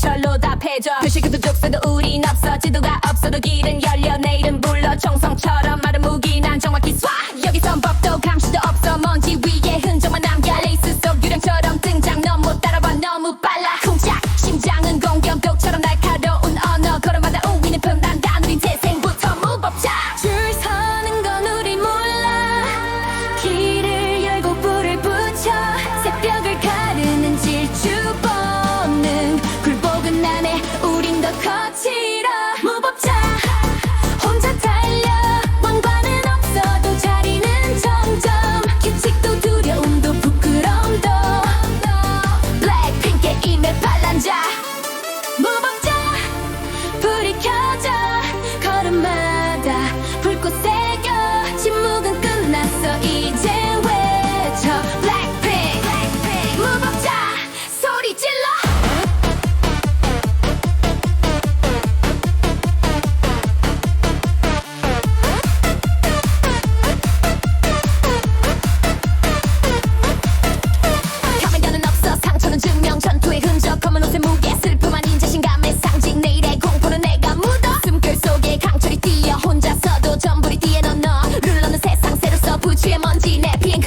철로 답해줘 표식도 족쇄도 우린 없어. 지도가 없어도 길은 열려. 내 이름 불러. 총성처럼 마른 무기. the murder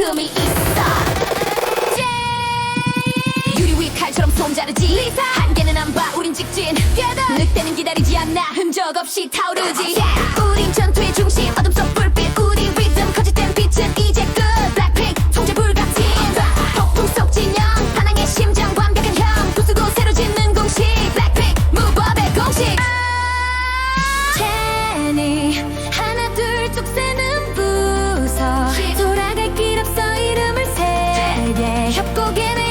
틈이 있어. 유리위 칼처럼 손자르지. 리사. 한계는 안봐 우린 직진. 늑대는 기다리지 않나 흔적 없이 타오르지. Yeah. 우린 전투의 중심. get it.